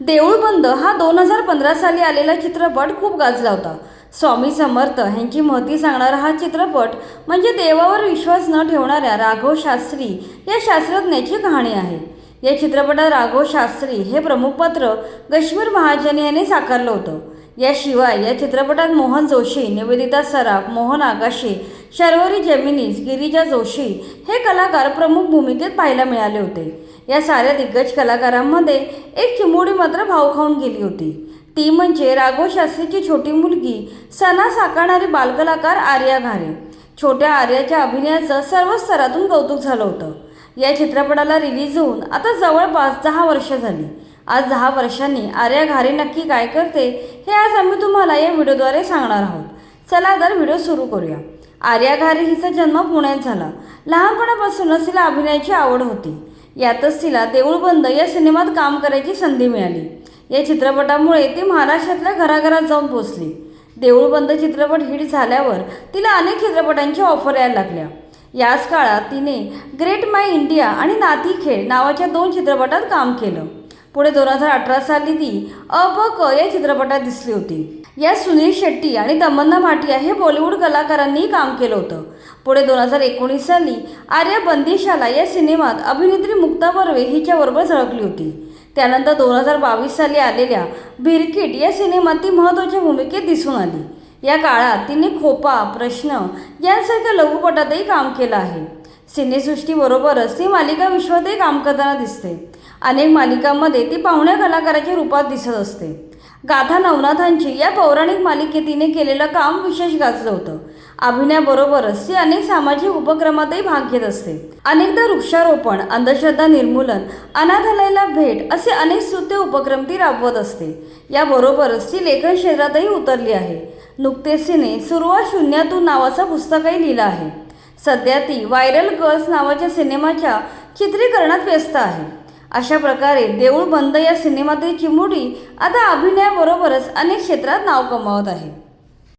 देऊळ बंद हा दोन हजार पंधरा साली आलेला चित्रपट खूप गाजला होता. स्वामी समर्थ यांची महती सांगणारा हा चित्रपट म्हणजे देवावर विश्वास न ठेवणाऱ्या राघव शास्त्री या शास्त्रज्ञाची कहाणी आहे. या चित्रपटात राघव शास्त्री हे प्रमुख पात्र गश्मीर महाजन यांनी साकारलं होतं. याशिवाय या चित्रपटात मोहन जोशी निवेदिता सराफ मोहन आगाशे शर्वरी जेमिनीस गिरिजा जोशी हे कलाकार प्रमुख भूमिकेत पाहायला मिळाले होते. या साऱ्या दिग्गज कलाकारांमध्ये एक चिमुडी मात्र भाव खाऊन गेली होती. ती म्हणजे राघव शास्त्रीची छोटी मुलगी सणा साकारणारी बालकलाकार आर्या घारे. छोट्या आर्याच्या अभिनयाचं सर्व स्तरातून कौतुक झालं होतं. या चित्रपटाला रिलीज होऊन आता जवळपास दहा वर्ष झाली. आज दहा वर्षांनी आर्या घारे नक्की काय करते हे आज आम्ही तुम्हाला या व्हिडिओद्वारे सांगणार आहोत. चला तर व्हिडिओ सुरू करूया. आर्या घारे हिचा जन्म पुण्यात झाला. लहानपणापासूनच तिला अभिनयाची आवड होती. यातच तिला देऊळबंद या सिनेमात काम करायची संधी मिळाली. या चित्रपटामुळे ती महाराष्ट्रातल्या घराघरात जाऊन पोचली. देऊळबंद चित्रपट हिट झाल्यावर तिला अनेक चित्रपटांची ऑफर यायला लागल्या. याच काळात तिने ग्रेट माय इंडिया आणि नाती खेळ नावाच्या दोन चित्रपटात काम केलं. पुढे दोन हजार अठरा साली ती अब क या चित्रपटात दिसली होती. या सुनील शेट्टी आणि तमन्ना भाटिया हे बॉलिवूड कलाकारांनी काम केलं होतं. पुढे दोन हजार एकोणीस साली आर्या बंदिशाला या सिनेमात अभिनेत्री मुक्ता बर्वे हिच्याबरोबर झळकली होती. त्यानंतर दोन हजार बावीस साली आलेल्या भिरकिट या सिनेमात ती महत्त्वाच्या भूमिकेत दिसून आली. या काळात तिने खोपा प्रश्न यांसारख्या लघुपटातही काम केलं आहे. सिनेसृष्टीबरोबरच ती मालिका विश्वातही काम करताना दिसते. अनेक मालिकांमध्ये ती पाहुण्या कलाकाराच्या रूपात दिसत असते. गाथा नवनाथांची या पौराणिक मालिकेत तिने केलेलं काम विशेष गाजलं होतं. अभिनयाबरोबरच ती अनेक सामाजिक उपक्रमातही भाग घेत असते. अनेकदा वृक्षारोपण अंधश्रद्धा निर्मूलन अनाथालयाला भेट असे अनेक स्तुत्य उपक्रम ती राबवत असते. याबरोबरच ती लेखन क्षेत्रातही उतरली आहे. नुकतेच तिने सुरुवात शून्यातून नावाचं पुस्तकही लिहिलं आहे. सध्या ती व्हायरल गर्ल्स नावाच्या सिनेमाच्या चित्रीकरणात व्यस्त आहे. अशा प्रकारे देऊळ बंद या सिनेमातील चिमुडी आता अभिनयाबरोबरच अनेक क्षेत्रात नाव कमावत आहे.